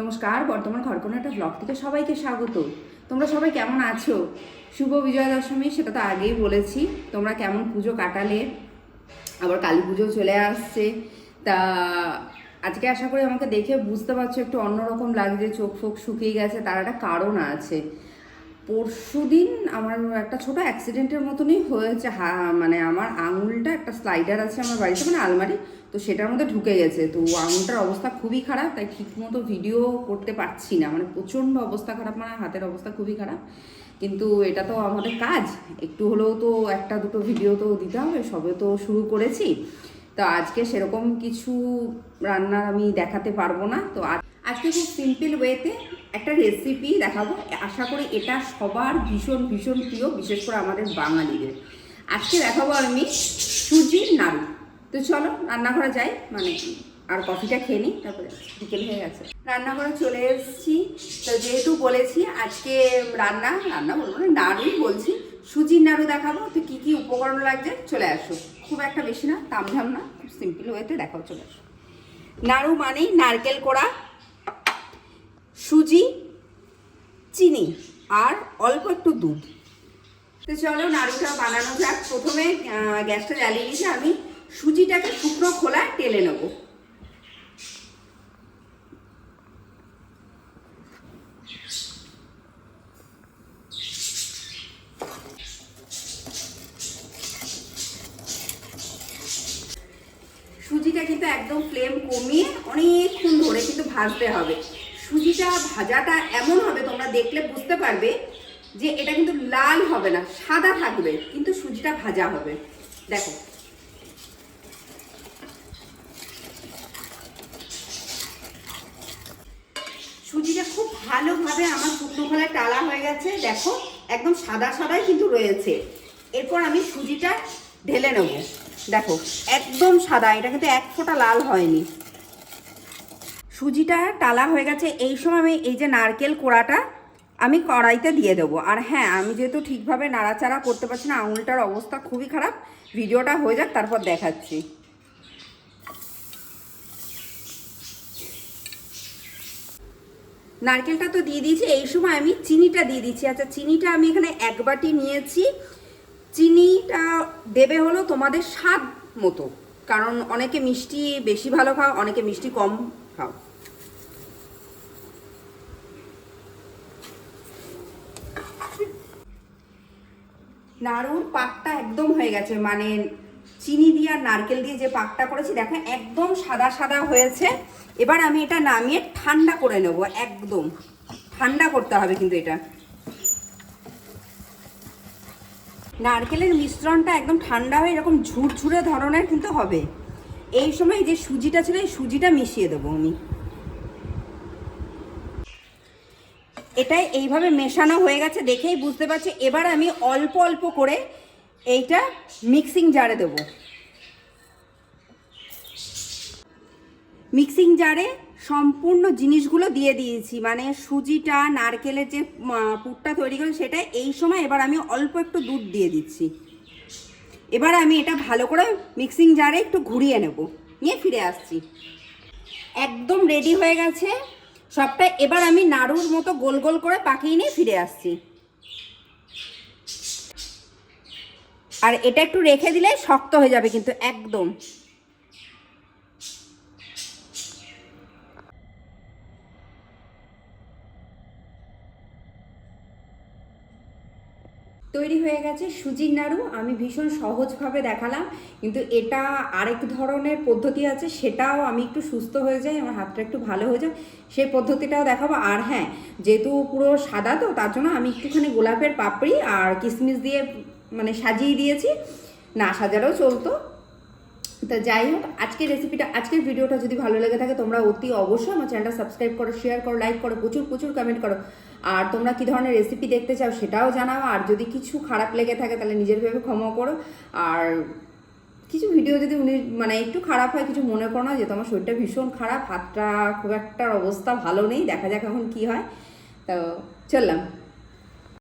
নমস্কার, বর্তমান ঘরকোনা একটা ব্লগ থেকে সবাইকে স্বাগত। তোমরা সবাই কেমন আছো? শুভ বিজয়া দশমী সেটা তো আগেই বলেছি। তোমরা কেমন পুজো কাটালে? আবার কালী পুজো চলে আসছে। তা, আজকে আশা করি আমাকে দেখে বুঝতে পারছ, একটু অন্যরকম লাগছে, চোখ ফোক শুকিয়ে গেছে, তার একটা কারণ আছে। পরশু দিন আমার একটা ছোট অ্যাক্সিডেন্টের মতনই হয়েছে মানে আমার আঙুলটা একটা স্লাইডার আছে আমার বাড়িতে মানে আলমারি, তো সেটার মধ্যে ঢুকে গেছে। তো আঙুলটার অবস্থা খুবই খারাপ, তাই ঠিকমতো ভিডিও করতে পারছি না। মানে প্রচণ্ড অবস্থা খারাপ মানে হাতের অবস্থা খুবই খারাপ। কিন্তু এটা তো আমাদের কাজ। একটু হলেও তো একটা দুটো ভিডিও তো দিতে হবে, সবে তো শুরু করেছি। তো আজকে সেরকম কিছু রান্না আমি দেখাতে পারব না। তো আজ- আজকে খুব সিম্পল ওয়েতে একটা রেসিপি দেখাবো। আশা করি এটা সবার ভীষণ ভীষণ প্রিয়, বিশেষ করে আমাদের বাঙালিদের। আজকে দেখাবো আমি সুজির নাড়ু। তো চলো, রান্নাঘরে যাই মানে আর কফিটা খেয়ে নিই, তারপরে বিকেল হয়ে গেছে। রান্নাঘরে চলে এসেছি। তো যেহেতু বলেছি আজকে রান্না রান্না বলব না, নাড়ুই বলছি। সুজির নাড়ু দেখাবো, তো কী কী উপকরণ লাগছে চলে আসো। খুব একটা বেশি না, তামঝাম না, খুব সিম্পল ওয়েতে দেখাও, চলে আসো। নাড়ু মানেই নারকেল কোড়া সুজি, চিনি, আর অল্প একটু দুধ। তো চলো নাড়ুটা বানানো যাক। প্রথমে গ্যাসটা জ্বালিয়ে নিয়েছি আমি সুজিটাকে শুকনো খোলা টেলে নেব। সুজিটা কিন্তু একদম ফ্লেম কমিয়ে অনেকক্ষণ ধরে কিন্তু ভাজতে হবে। সুজিটা, ভাজাটা এমন হবে, তোমরা দেখলে বুঝতে পারবে যে এটা কিন্তু লাল হবে না, সাদা থাকবে, কিন্তু সুজিটা ভাজা হবে। দেখো। সুজিটা খুব ভালোভাবে আমার শুকনো খোলায় টালা হয়ে গেছে, দেখো, একদম সাদা সাদাই কিন্তু রয়েছে। এরপর আমি সুজিটা ঢেলে নেব। দেখো, একদম সাদা, এটা কিন্তু এক ফোঁটা লাল হয়নি। সুজিটা টালা হয়ে গেছে, এই সময় আমি এই যে নারকেল কোড়াটা আমি কড়াইতে দিয়ে দেবো। আর হ্যাঁ আমি যেহেতু ঠিকভাবে নাড়াচাড়া করতে পারছি না, আঙুলটার অবস্থা খুবই খারাপ। ভিডিওটা হয়ে যাক, তারপর দেখাচ্ছি। নারকেলটা তো দিয়ে দিয়েছি, এই সময় আমি চিনিটা দিয়ে দিচ্ছি। আচ্ছা চিনিটা আমি এখানে এক বাটি নিয়েছি। চিনিটা দেবে হলো তোমাদের স্বাদ মতো। কারণ অনেকে মিষ্টি বেশি ভালো খাও, অনেকে মিষ্টি কম খাও। নাড়ুর পাকটা একদম হয়ে গেছে মানে চিনি দিয়ে আর নারকেল দিয়ে যে পাকটা করেছি, দেখো একদম সাদা সাদা হয়েছে। এবার আমি এটা নামিয়ে ঠান্ডা করে নেব, একদম। ঠান্ডা করতে হবে কিন্তু এটা। নারকেলের মিশ্রণটা একদম ঠান্ডা হয়ে এরকম ঝুরঝুরে ধরনের কিন্তু হবে। এই সময় যে সুজিটা ছিল, এই সুজিটা মিশিয়ে দেবো আমি। এটাই এইভাবে মেশানো হয়ে গেছে দেখেই বুঝতে পারছি। এবার আমি অল্প অল্প করে এইটা মিক্সিং জারে দেবো। মিক্সিং জারে সম্পূর্ণ জিনিসগুলো দিয়ে দিয়েছি। মানে সুজিটা, নারকেলের যে পুরটা তৈরি করে সেটা এই সময় এবার আমি অল্প একটু দুধ দিয়ে দিচ্ছি। এবার আমি এটা ভালো করে মিক্সিং জারে একটু ঘুরিয়ে নেব। নিয়ে ফিরে আসছি। একদম রেডি হয়ে গেছে। সবটা এবার আমি নাড়ুর মতো গোল গোল করে পাকিয়ে নিয়ে ফিরে আসছি। আর এটা একটু রেখে দিলে শক্ত হয়ে যাবে কিন্তু একদম। তৈরি হয়ে গেছে সুজির নাড়ু। আমি ভীষণ সহজভাবে দেখালাম, কিন্তু এটা আরেক ধরনের পদ্ধতি আছে, সেটাও আমি একটু সুস্থ হয়ে যাই, আমার হাতটা একটু ভালো হয়ে যায় সেই পদ্ধতিটাও দেখাবো। আর হ্যাঁ যেহেতু পুরো সাদা তো, তার জন্য আমি একটুখানি গোলাপের পাপড়ি আর কিশমিশ দিয়ে মানে সাজিয়ে দিয়েছি। না সাজারও চলতো। তা যাই হোক, আজকের রেসিপিটা আজকের ভিডিওটা যদি ভালো লেগে থাকে, তোমরা অতি অবশ্যই আমার চ্যানেলটা সাবস্ক্রাইব করো শেয়ার করো লাইক করো, প্রচুর প্রচুর কমেন্ট করো। আর তোমরা কী ধরনের রেসিপি দেখতে চাও সেটাও জানাও, আর যদি কিছু খারাপ লেগে থাকে, তাহলে নিজের ভেবে ক্ষমা করো। আর কিছু ভিডিও যদি উনি মানে একটু খারাপ হয়, কিছু মনে করো না যে তোমার শরীরটা ভীষণ খারাপ, হাতটা খুব একটা অবস্থা ভালো নেই, দেখা যাক এখন কি হয়। তো চললাম।